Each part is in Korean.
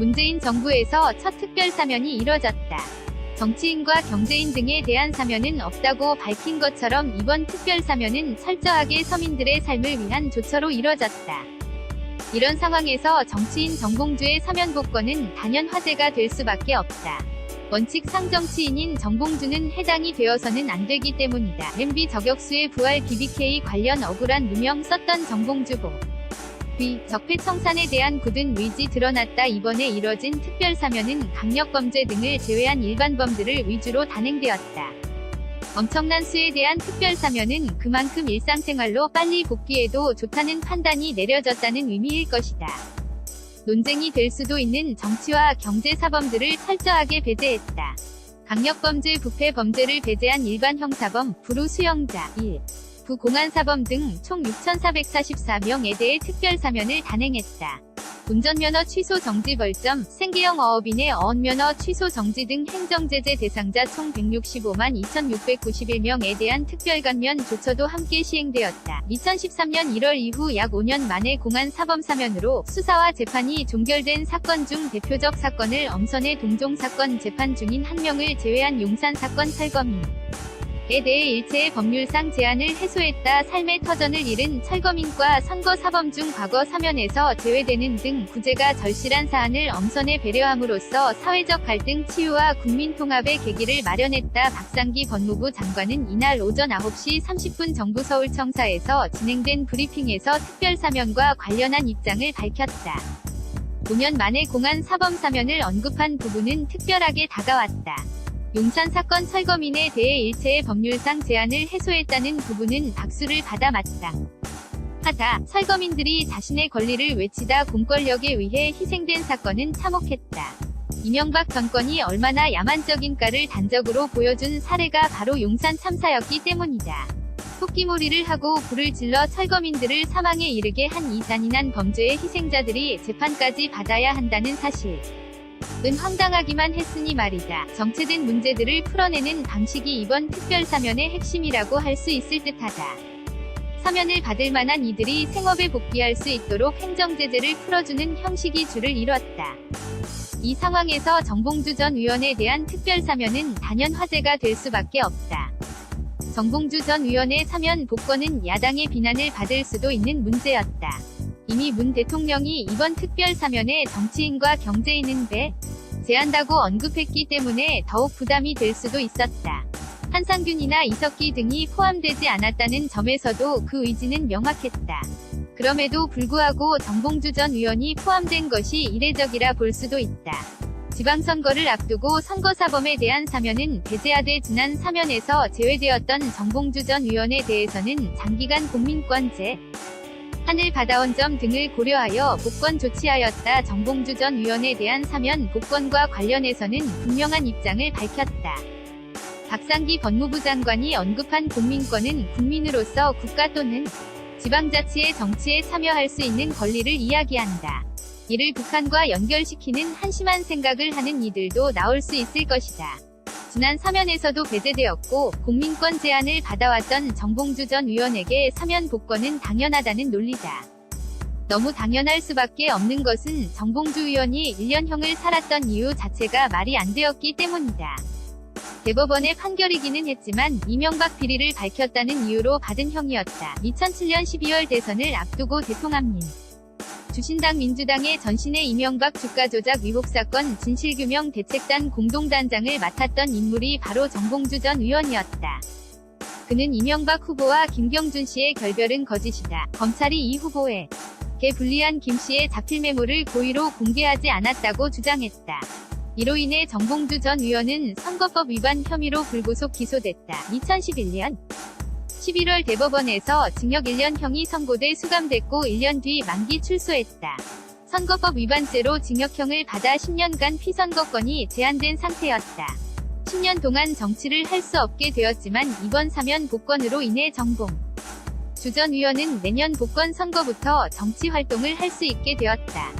문재인 정부에서 첫 특별 사면이 이뤄졌다. 정치인과 경제인 등에 대한 사면은 없다고 밝힌 것처럼 이번 특별 사면은 철저하게 서민들의 삶을 위한 조처로 이뤄졌다. 이런 상황에서 정치인 정봉주의 사면 복권은 단연 화제가 될 수밖에 없다. 원칙 상 정치인인 정봉주는 해당이 되어서는 안 되기 때문이다. MB 저격수의 부활 BBK 관련 억울한 누명 썼던 정봉주 보. 위, 적폐청산에 대한 굳은 의지 드러났다. 이번에 이뤄진 특별사면은 강력범죄 등을 제외한 일반범들을 위주로 단행되었다. 엄청난 수에 대한 특별사면은 그만큼 일상생활로 빨리 복귀해도 좋다는 판단이 내려졌다는 의미일 것이다. 논쟁이 될 수도 있는 정치와 경제사범들을 철저하게 배제했다. 강력범죄 부패 범죄를 배제한 일반 형사범, 수용자 1. 부공안사범 등 총 6,444명에 대해 특별사면을 단행했다. 운전면허 취소 정지 벌점, 생계형 어업인의 어업면허 취소 정지 등 행정제재 대상자 총 165만 2,691명에 대한 특별감면 조처도 함께 시행되었다. 2013년 1월 이후 약 5년 만에 공안 사범 사면으로 수사와 재판이 종결된 사건 중 대표적 사건을 엄선해 동종 사건 재판 중인 한 명을 제외한 용산 사건 철거민. 에 대해 일체의 법률상 제한을 해소했다. 삶의 터전을 잃은 철거민과 선거사범 중 과거 사면에서 제외되는 등 구제가 절실한 사안을 엄선해 배려함으로써 사회적 갈등 치유와 국민 통합의 계기를 마련했다. 박상기 법무부 장관은 이날 오전 9시 30분 정부 서울청사에서 진행된 브리핑에서 특별사면과 관련한 입장을 밝혔다. 5년 만에 공안 사범 사면을 언급한 부분은 특별하게 다가왔다. 용산 사건 철거민에 대해 일체의 법률상 제한을 해소했다는 부분은 박수를 받아 마땅. 하다 철거민들이 자신의 권리를 외치다 공권력에 의해 희생된 사건은 참혹했다. 이명박 정권이 얼마나 야만적인가를 단적으로 보여준 사례가 바로 용산 참사였기 때문이다. 토끼몰이를 하고 불을 질러 철거민들을 사망에 이르게 한 이 잔인한 범죄의 희생자들이 재판까지 받아야 한다는 사실. 은 황당하기만 했으니 말이다. 정체된 문제들을 풀어내는 방식이 이번 특별사면의 핵심이라고 할 수 있을 듯하다. 사면을 받을 만한 이들이 생업에 복귀할 수 있도록 행정제재를 풀어주는 형식이 줄을 이뤘다. 이 상황에서 정봉주 전 의원에 대한 특별사면은 단연 화제가 될 수밖에 없다. 정봉주 전 의원의 사면 복권은 야당의 비난을 받을 수도 있는 문제였다. 이미 문 대통령이 이번 특별 사면에 정치인과 경제인은 배, 제한다고 언급했기 때문에 더욱 부담이 될 수도 있었다. 한상균이나 이석기 등이 포함되지 않았다는 점에서도 그 의지는 명확했다. 그럼에도 불구하고 정봉주 전 의원이 포함된 것이 이례적이라 볼 수도 있다. 지방선거를 앞두고 선거사범에 대한 사면은 배제하되 지난 사면에서 제외되었던 정봉주 전 의원에 대해서는 장기간 공민권제, 한을 받아온 점 등을 고려하여 복권 조치하였다. 정봉주 전 의원에 대한 사면 복권과 관련해서는 분명한 입장을 밝혔다. 박상기 법무부 장관이 언급한 국민권은 국민으로서 국가 또는 지방자치의 정치에 참여할 수 있는 권리를 이야기한다. 이를 북한과 연결시키는 한심한 생각을 하는 이들도 나올 수 있을 것이다. 지난 사면에서도 배제되었고 공민권 제한을 받아왔던 정봉주 전 의원에게 사면 복권은 당연하다는 논리다. 너무 당연할 수밖에 없는 것은 정봉주 의원이 1년형을 살았던 이유 자체가 말이 안 되었기 때문이다. 대법원의 판결이기는 했지만 이명박 비리를 밝혔다는 이유로 받은 형이었다. 2007년 12월 대선을 앞두고 대통합민. 주신당 민주당의 전신의 이명박 주가 조작 의혹 사건 진실규명 대책단 공동단장을 맡았던 인물이 바로 정봉주 전 의원이었다. 그는 이명박 후보와 김경준 씨의 결별은 거짓이다. 검찰이 이 후보에 개 불리한 김 씨의 자필 메모를 고의로 공개하지 않았다고 주장했다. 이로 인해 정봉주 전 의원은 선거법 위반 혐의로 불구속 기소됐다. 2011년 11월 대법원에서 징역 1년형이 선고돼 수감됐고 1년 뒤 만기 출소했다. 선거법 위반죄로 징역형을 받아 10년간 피선거권이 제한된 상태였다. 10년 동안 정치를 할 수 없게 되었지만 이번 사면 복권으로 인해 정봉 주 전 의원은 내년 복권 선거부터 정치 활동을 할 수 있게 되었다.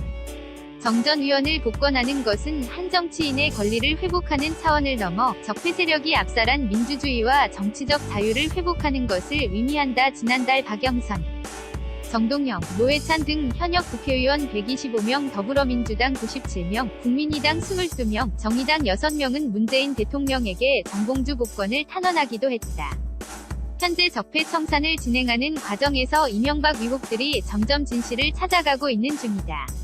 정전 의원을 복권하는 것은 한 정치인의 권리를 회복하는 차원을 넘어 적폐 세력이 압살한 민주주의와 정치적 자유를 회복하는 것을 의미한다. 지난달 박영선 정동영, 노회찬 등 현역 국회의원 125명, 더불어민주당 97명, 국민의당 22명, 정의당 6명은 문재인 대통령에게 정봉주 복권을 탄원하기도 했다. 현재 적폐 청산을 진행하는 과정에서 이명박 위복들이 점점 진실을 찾아가고 있는 중이다.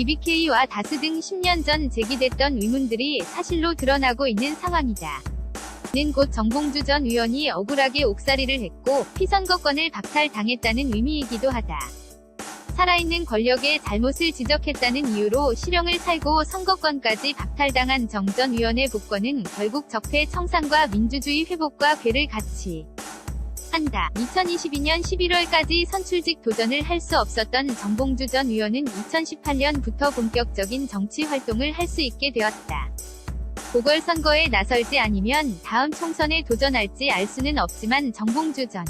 BBK와 다스 등 10년 전 제기됐던 의문들이 사실로 드러나고 있는 상황이다. 는 곧 정봉주 전 의원이 억울하게 옥살이를 했고 피선거권을 박탈당했다는 의미이기도 하다. 살아있는 권력의 잘못을 지적했다는 이유로 실형을 살고 선거권까지 박탈당한 정전 의원의 복권은 결국 적폐 청산과 민주주의 회복과 괴를 같이 한다. 2022년 11월까지 선출직 도전을 할 수 없었던 정봉주 전 의원은 2018년부터 본격적인 정치 활동을 할 수 있게 되었다. 보궐선거에 나설지 아니면 다음 총선에 도전할지 알 수는 없지만 정봉주 전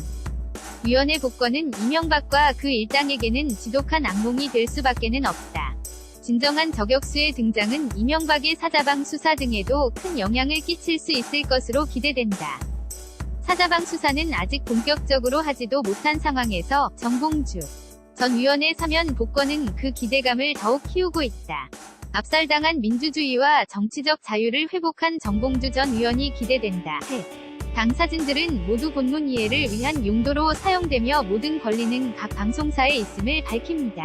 위원의 복권은 이명박과 그 일당에게는 지독한 악몽이 될 수밖에는 없다. 진정한 저격수의 등장은 이명박의 사자방 수사 등에도 큰 영향을 끼칠 수 있을 것으로 기대된다. 사자방 수사는 아직 본격적으로 하지도 못한 상황에서 정봉주 전 위원의 사면 복권은 그 기대감을 더욱 키우고 있다. 압살당한 민주주의와 정치적 자유를 회복한 정봉주 전 의원이 기대된다. 해. 당 사진들은 모두 본문 이해를 위한 용도로 사용되며 모든 권리는 각 방송사에 있음을 밝힙니다.